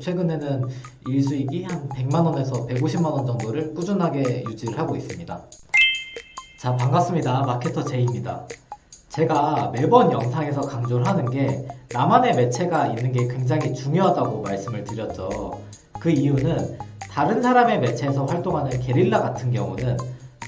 최근에는 일수익이 한 100만 원에서 150만 원 정도를 꾸준하게 유지를 하고 있습니다. 자, 반갑습니다. 마케터 제이입니다. 제가 매번 영상에서 강조를 하는 게 나만의 매체가 있는 게 굉장히 중요하다고 말씀을 드렸죠. 그 이유는 다른 사람의 매체에서 활동하는 게릴라 같은 경우는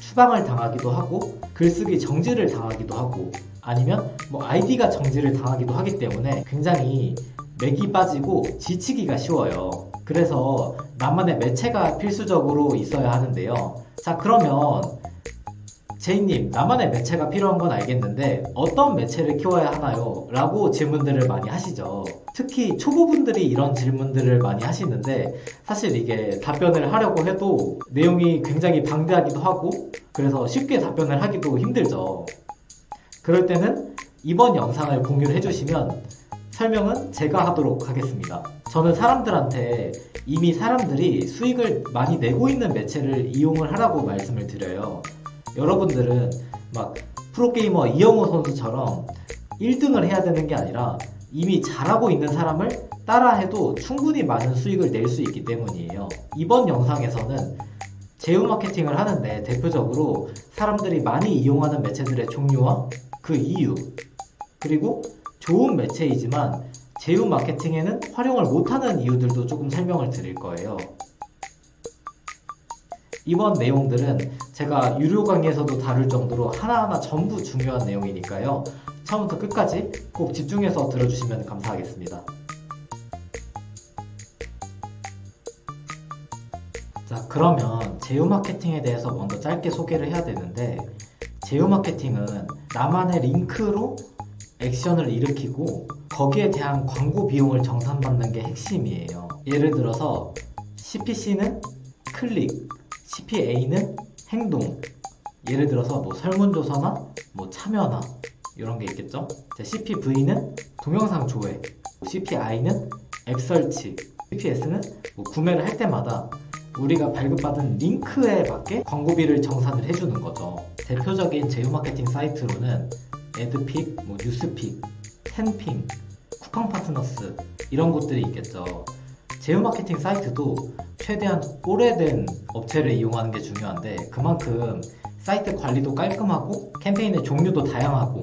추방을 당하기도 하고 글쓰기 정지를 당하기도 하고 아니면 뭐 아이디가 정지를 당하기도 하기 때문에 굉장히 맥이 빠지고 지치기가 쉬워요. 그래서 나만의 매체가 필수적으로 있어야 하는데요. 자, 그러면 제이님, 나만의 매체가 필요한 건 알겠는데 어떤 매체를 키워야 하나요? 라고 질문들을 많이 하시죠. 특히 초보분들이 이런 질문들을 많이 하시는데 사실 이게 답변을 하려고 해도 내용이 굉장히 방대하기도 하고 그래서 쉽게 답변을 하기도 힘들죠. 그럴 때는 이번 영상을 공유를 해주시면 설명은 제가 하도록 하겠습니다. 저는 사람들한테 이미 사람들이 수익을 많이 내고 있는 매체를 이용을 하라고 말씀을 드려요. 여러분들은 막 프로게이머 이영호 선수처럼 1등을 해야 되는 게 아니라 이미 잘하고 있는 사람을 따라해도 충분히 많은 수익을 낼 수 있기 때문이에요. 이번 영상에서는 제휴 마케팅을 하는데 대표적으로 사람들이 많이 이용하는 매체들의 종류와 그 이유, 그리고 좋은 매체이지만 제휴 마케팅에는 활용을 못하는 이유들도 조금 설명을 드릴 거예요. 이번 내용들은 제가 유료 강의에서도 다룰 정도로 하나하나 전부 중요한 내용이니까요. 처음부터 끝까지 꼭 집중해서 들어주시면 감사하겠습니다. 자, 그러면 제휴 마케팅에 대해서 먼저 짧게 소개를 해야 되는데, 제휴 마케팅은 나만의 링크로 액션을 일으키고 거기에 대한 광고 비용을 정산받는 게 핵심이에요. 예를 들어서 CPC는 클릭, CPA는 행동. 예를 들어서 뭐 설문조사나 뭐 참여나 이런 게 있겠죠. 자, CPV는 동영상 조회, CPI는 앱 설치, CPS는 뭐 구매를 할 때마다 우리가 발급받은 링크에 맞게 광고비를 정산을 해주는 거죠. 대표적인 제휴 마케팅 사이트로는 에드픽, 뭐 뉴스픽, 텐핑, 쿠팡 파트너스 이런 곳들이 있겠죠. 제휴 마케팅 사이트도 최대한 오래된 업체를 이용하는 게 중요한데 그만큼 사이트 관리도 깔끔하고 캠페인의 종류도 다양하고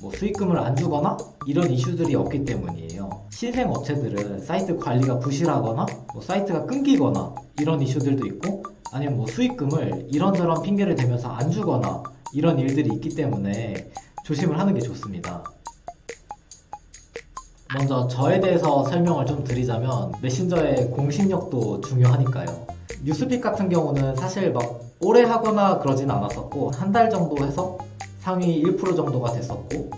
뭐 수익금을 안 주거나 이런 이슈들이 없기 때문이에요. 신생 업체들은 사이트 관리가 부실하거나 뭐 사이트가 끊기거나 이런 이슈들도 있고 아니면 뭐 수익금을 이런저런 핑계를 대면서 안 주거나 이런 일들이 있기 때문에 조심을 하는 게 좋습니다. 먼저 저에 대해서 설명을 좀 드리자면 메신저의 공신력도 중요하니까요. 뉴스픽 같은 경우는 사실 막 오래 하거나 그러진 않았었고 한 달 정도 해서 상위 1% 정도가 됐었고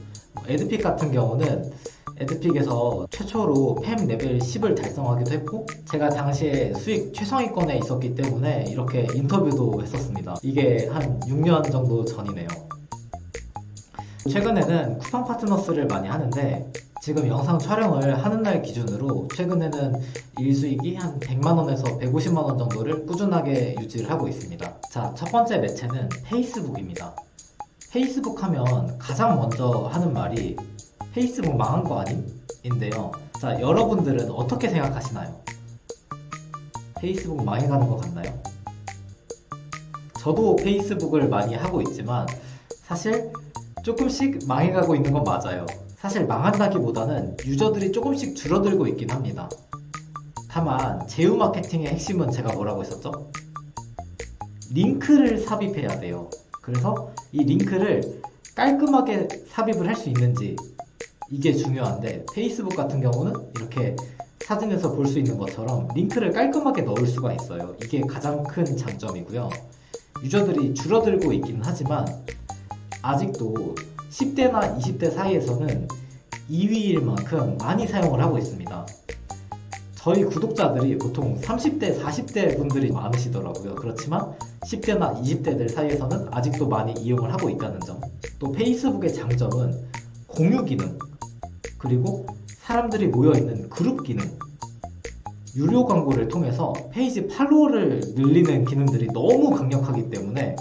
에드픽 같은 경우는 에드픽에서 최초로 팸 레벨 10을 달성하기도 했고 제가 당시에 수익 최상위권에 있었기 때문에 이렇게 인터뷰도 했었습니다. 이게 한 6년 정도 전이네요. 최근에는 쿠팡 파트너스를 많이 하는데 지금 영상 촬영을 하는 날 기준으로 최근에는 일수익이 한 100만원에서 150만원 정도를 꾸준하게 유지를 하고 있습니다. 자, 첫 번째 매체는 페이스북입니다. 페이스북 하면 가장 먼저 하는 말이 페이스북 망한 거 아님? 인데요. 자, 여러분들은 어떻게 생각하시나요? 페이스북 망해가는 것 같나요? 저도 페이스북을 많이 하고 있지만 사실 조금씩 망해가고 있는 건 맞아요. 사실 망한다기보다는 유저들이 조금씩 줄어들고 있긴 합니다. 다만 제휴 마케팅의 핵심은 제가 뭐라고 했었죠? 링크를 삽입해야 돼요. 그래서 이 링크를 깔끔하게 삽입을 할 수 있는지 이게 중요한데 페이스북 같은 경우는 이렇게 사진에서 볼 수 있는 것처럼 링크를 깔끔하게 넣을 수가 있어요. 이게 가장 큰 장점이고요. 유저들이 줄어들고 있기는 하지만 아직도 10대나 20대 사이에서는 2위일 만큼 많이 사용을 하고 있습니다. 저희 구독자들이 보통 30대, 40대 분들이 많으시더라고요. 그렇지만 10대나 20대들 사이에서는 아직도 많이 이용을 하고 있다는 점. 또 페이스북의 장점은 공유 기능, 그리고 사람들이 모여있는 그룹 기능, 유료 광고를 통해서 페이지 팔로워를 늘리는 기능들이 너무 강력하기 때문에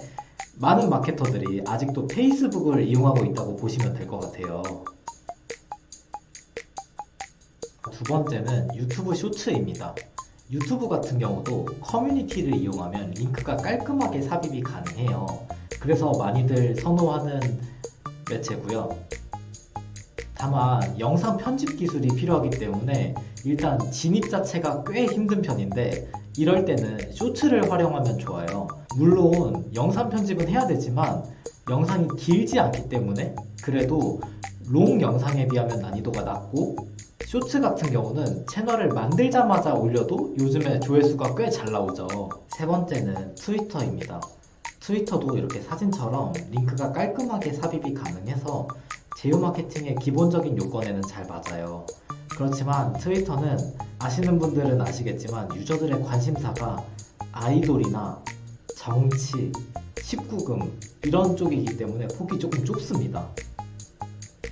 많은 마케터들이 아직도 페이스북을 이용하고 있다고 보시면 될 것 같아요. 두 번째는 유튜브 쇼츠입니다. 유튜브 같은 경우도 커뮤니티를 이용하면 링크가 깔끔하게 삽입이 가능해요. 그래서 많이들 선호하는 매체고요. 다만 영상 편집 기술이 필요하기 때문에 일단 진입 자체가 꽤 힘든 편인데 이럴 때는 쇼츠를 활용하면 좋아요. 물론 영상 편집은 해야 되지만 영상이 길지 않기 때문에 그래도 롱 영상에 비하면 난이도가 낮고 쇼츠 같은 경우는 채널을 만들자마자 올려도 요즘에 조회수가 꽤 잘 나오죠. 세 번째는 트위터입니다. 트위터도 이렇게 사진처럼 링크가 깔끔하게 삽입이 가능해서 제휴 마케팅의 기본적인 요건에는 잘 맞아요. 그렇지만 트위터는 아시는 분들은 아시겠지만 유저들의 관심사가 아이돌이나 정치, 19금 이런 쪽이기 때문에 폭이 조금 좁습니다.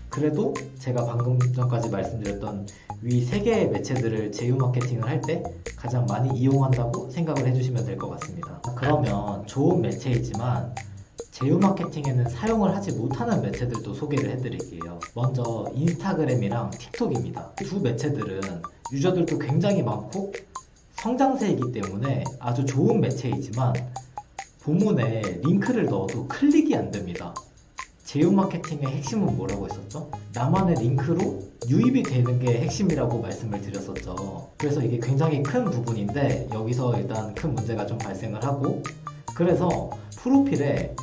그래도 제가 방금 전까지 말씀드렸던 위세 개의 매체들을 제휴 마케팅을 할 때 가장 많이 이용한다고 생각을 해주시면 될 것 같습니다. 그러면 좋은 매체이지만 제휴 마케팅에는 사용을 하지 못하는 매체들도 소개를 해드릴게요. 먼저 인스타그램이랑 틱톡입니다. 두 매체들은 유저들도 굉장히 많고 성장세이기 때문에 아주 좋은 매체이지만 본문에 링크를 넣어도 클릭이 안 됩니다. 제휴 마케팅의 핵심은 뭐라고 했었죠? 나만의 링크로 유입이 되는 게 핵심이라고 말씀을 드렸었죠. 그래서 이게 굉장히 큰 부분인데 여기서 일단 큰 문제가 좀 발생을 하고 그래서 프로필에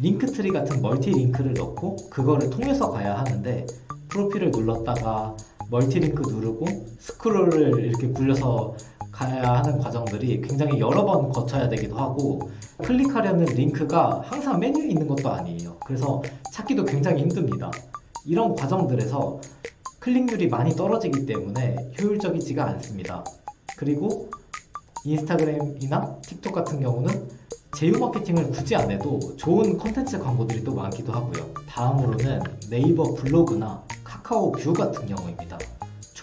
링크트리 같은 멀티 링크를 넣고 그거를 통해서 가야 하는데 프로필을 눌렀다가 멀티 링크 누르고 스크롤을 이렇게 굴려서 가야 하는 과정들이 굉장히 여러 번 거쳐야 되기도 하고 클릭하려는 링크가 항상 메뉴에 있는 것도 아니에요. 그래서 찾기도 굉장히 힘듭니다. 이런 과정들에서 클릭률이 많이 떨어지기 때문에 효율적이지가 않습니다. 그리고 인스타그램이나 틱톡 같은 경우는 제휴 마케팅을 굳이 안 해도 좋은 컨텐츠 광고들이 또 많기도 하고요. 다음으로는 네이버 블로그나 카카오 뷰 같은 경우입니다.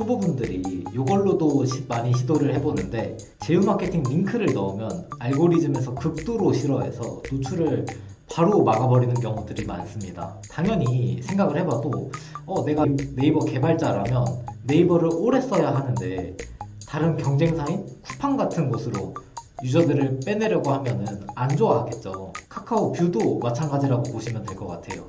초보분들이 이걸로도 시- 많이 시도를 해보는데 제휴 마케팅 링크를 넣으면 알고리즘에서 극도로 싫어해서 노출을 바로 막아버리는 경우들이 많습니다. 당연히 생각을 해봐도 어, 내가 네이버 개발자라면 네이버를 오래 써야 하는데 다른 경쟁사인 쿠팡 같은 곳으로 유저들을 빼내려고 하면은 안 좋아하겠죠. 카카오 뷰도 마찬가지라고 보시면 될 것 같아요.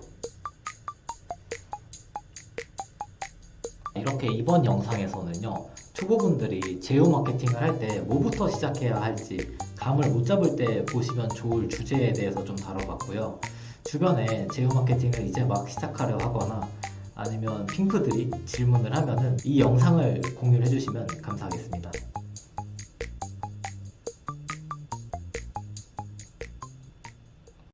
이렇게 이번 영상에서는요 초보분들이 제휴 마케팅을 할 때 뭐부터 시작해야 할지 감을 못 잡을 때 보시면 좋을 주제에 대해서 좀 다뤄봤고요. 주변에 제휴 마케팅을 이제 막 시작하려 하거나 아니면 핑크들이 질문을 하면은 이 영상을 공유를 해주시면 감사하겠습니다